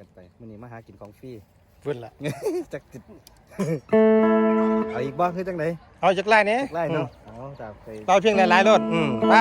กันไปมันนี่มาหากินของฟรีเพิ่นละจักจิตเอาอีกบ้างคือจังไหนเอาจากไล่นี้ไล่เนาะเอาจากไปเราเพียงหลายๆรถอืมไป